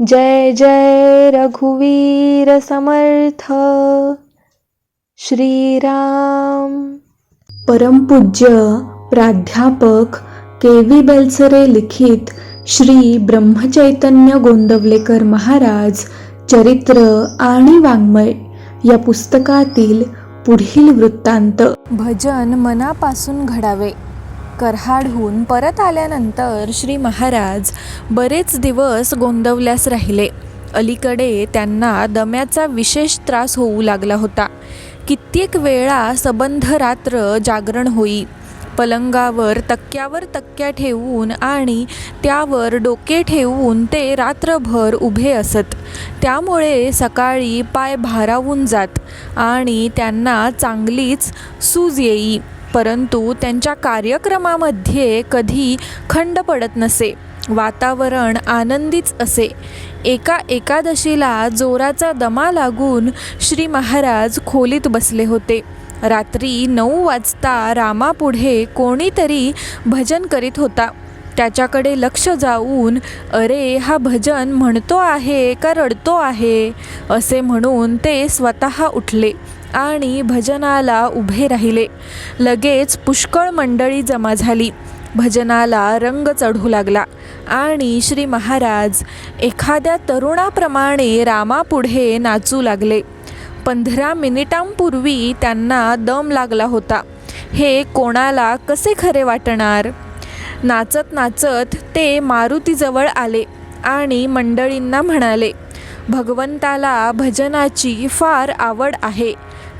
जय जय रघुवीर समर्थ। श्रीराम। परमपूज्य प्राध्यापक के व्ही बेलसरे लिखित श्री ब्रह्मचैतन्य गोंदवलेकर महाराज चरित्र आणि वाङ्मय या पुस्तकातील पुढील वृत्तांत. भजन मनापासून घडावे. कर्हाडहून परत आल्यानंतर श्री महाराज बरेच दिवस गोंदवल्यास राहिले. अलीकडे त्यांना दम्याचा विशेष त्रास होऊ लागला होता. कित्येक वेळा सबंध रात्र जागरण होई. पलंगावर तक्क्यावर तक्क्या ठेवून आणि त्यावर डोके ठेवून ते रात्रभर उभे असत. त्यामुळे सकाळी पाय भारावून जात आणि त्यांना चांगलीच सूज येई. परंतु त्यांच्या कार्यक्रमामध्ये कधी खंड पडत नसे. वातावरण आनंदीच असे. एका एकादशीला जोराचा दमा लागून श्री महाराज खोलीत बसले होते. रात्री नऊ वाजता रामापुढे कोणीतरी भजन करीत होता. त्याच्याकडे लक्ष जाऊन अरे हा भजन म्हणतो आहे का रडतो आहे? असे म्हणून ते स्वतः उठले आणि भजनाला उभे राहिले. लगेच पुष्कळ मंडळी जमा झाली. भजनाला रंग चढू लागला आणि श्री महाराज एखाद्या तरुणाप्रमाणे रामापुढे नाचू लागले. पंधरा मिनिटांपूर्वी त्यांना दम लागला होता. हे कोणाला कसे खरे वाटणार? नाचत नाचत ते मारुतीजवळ आले आणि मंडळींना म्हणाले भगवंताला भजनाची फार आवड आहे.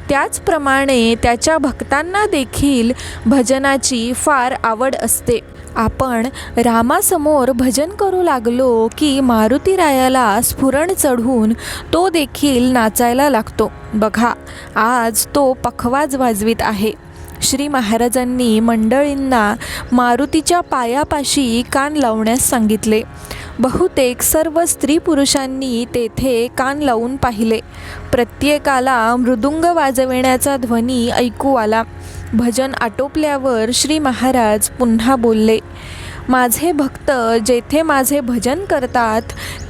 त्याचप्रमाणे त्याच्या भक्तांना देखील भजनाची फार आवड असते. आपण रामासमोर भजन करू लागलो की मारुतीरायाला स्फुरण चढून तो देखील नाचायला लागतो. बघा आज तो पखवाज वाजवीत आहे. श्री महाराजांनी मंडळींना मारुतीच्या पायापाशी कान लावण्यास सांगितले. बहुतेक सर्व स्त्री पुरुषांनी तेथे कान लावून पाहिले. प्रत्येकाला मृदुंग वाजविण्याचा ध्वनी ऐकू आला. भजन आटोपल्यावर श्री महाराज पुन्हा बोलले माझे भक्त जेथे माझे भजन करतात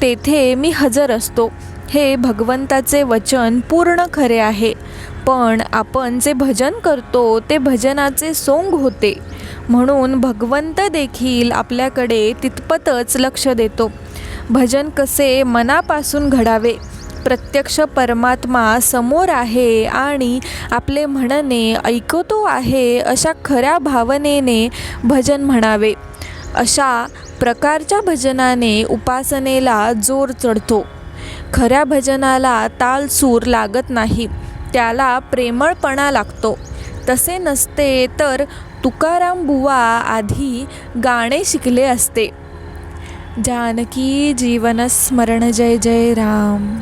तेथे मी हजर असतो. हे भगवंताचे वचन पूर्ण खरे आहे. पण आपण जे भजन करतो ते भजनाचे सोंग होते. म्हणून भगवंत देखील आपल्याकडे तितपतच लक्ष देतो. भजन कसे मनापासून घडावे? प्रत्यक्ष परमात्मा समोर आहे आणि आपले म्हणणे ऐकतो आहे अशा खऱ्या भावनेने भजन म्हणावे. अशा प्रकारच्या भजनाने उपासनेला जोर चढतो. खऱ्या भजनाला ताल सूर लागत नाही त्याला प्रेमळपणा लागतो. तसे नसते तर तुकाराम बुवा आधी गाणे शिकले असते. जानकी जीवन स्मरण जय जय राम.